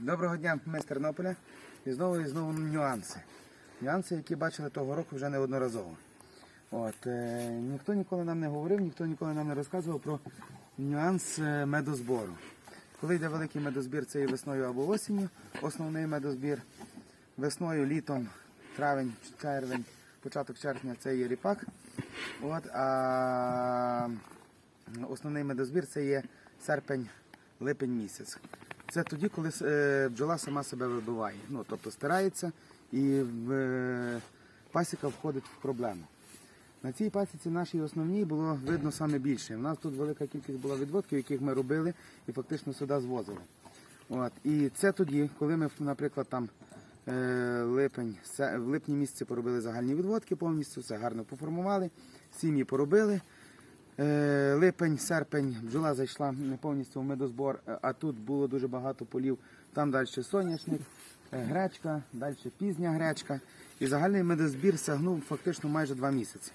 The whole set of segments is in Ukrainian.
Доброго дня, ми з Тернополя. І знову і знову нюанси. Нюанси, які бачили того року вже неодноразово. От, е, ніхто ніколи нам не говорив, ніхто ніколи нам не розказував про нюанс е, медозбору. Коли йде великий медозбір, це і весною або осінню, основний медозбір. Весною, літом, травень, червень, початок червня це є ріпак. От, а основний медозбір це є серпень, липень місяць. Це тоді, коли е, бджола сама себе вибиває. Ну, тобто стирається і е, пасіка входить в проблему. На цій пасіці нашій основній було видно саме більше. У нас тут велика кількість була відводків, яких ми робили і фактично сюди звозили. От. І це тоді, коли ми, наприклад, там е, липень, в липні місяці поробили загальні відводки повністю, все гарно поформували, сім'ї поробили. Е, Липень, серпень, бджола зайшла повністю в медозбор, е, а тут було дуже багато полів. Там далі соняшник, е, гречка, далі пізня гречка. І загальний медозбір сягнув фактично майже два місяці.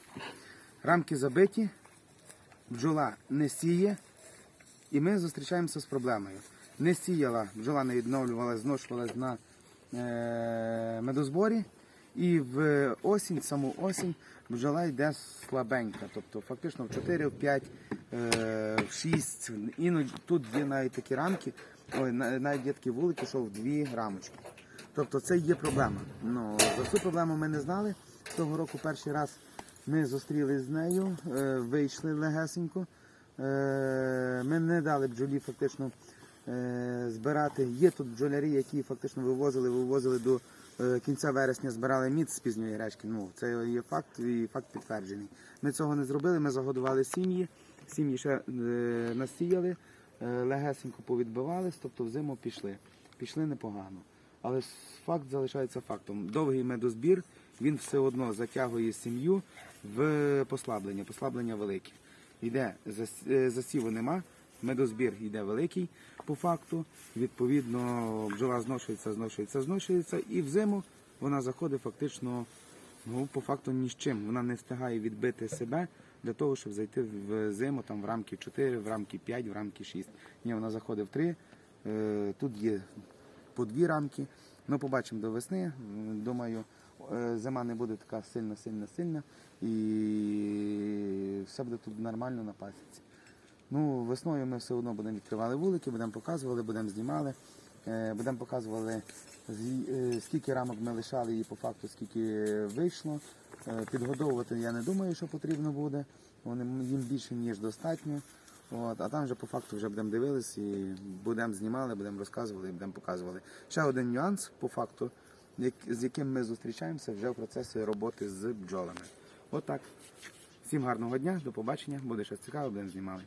Рамки забиті, бджола не сіє, і ми зустрічаємося з проблемою. Не сіяла, бджола не відновлювалася, зношувалась на медозборі. І в осінь, саму осінь, бджола йде слабенька. Тобто фактично в 4, в 5, е, в 6. Іноді тут є навіть такі рамки, навіть є такі вулики, що в дві рамочки. Тобто це є проблема. Ну, за цю проблему ми не знали. Того року перший раз ми зустрілися з нею, е, вийшли легесенько. Е, Ми не дали бджолі фактично збирати. Є тут бджолярі, які фактично вивозили, вивозили до кінця вересня, збирали мід з пізньої гречки. Ну, це є факт і факт підтверджений. Ми цього не зробили, ми загодували сім'ї, сім'ї ще е, насіяли, е, легесенько повідбивались, тобто в зиму пішли. Пішли непогано. Але факт залишається фактом. Довгий медозбір, він все одно затягує сім'ю в послаблення, послаблення велике. Йде зас- е, засіву нема, медозбір йде великий по факту. Відповідно, бджола зношується, зношується, зношується, і в зиму вона заходить фактично ну, по факту ні з чим. Вона не встигає відбити себе для того, щоб зайти в зиму там в рамки 4, в рамки 5, в рамки 6. Ні, вона заходить в 3. Е, Тут є по дві рамки. Ну, побачимо до весни. Думаю, е, зима не буде така сильна, сильна, сильна. І все буде тут нормально на пасіці. Ну, весною ми все одно будемо відкривали вулики, будемо показували, будемо знімали. Е, Будемо показували, е, скільки рамок ми лишали і по факту скільки вийшло. Е, Підгодовувати я не думаю, що потрібно буде. Вони їм більше, ніж достатньо. От, а там вже по факту вже будемо дивились і будемо знімали, будемо розказували і будемо показували. Ще один нюанс по факту, як- з яким ми зустрічаємося вже в процесі роботи з бджолами. От. Всім гарного дня, до побачення. Буде щось цікаве, будемо знімали.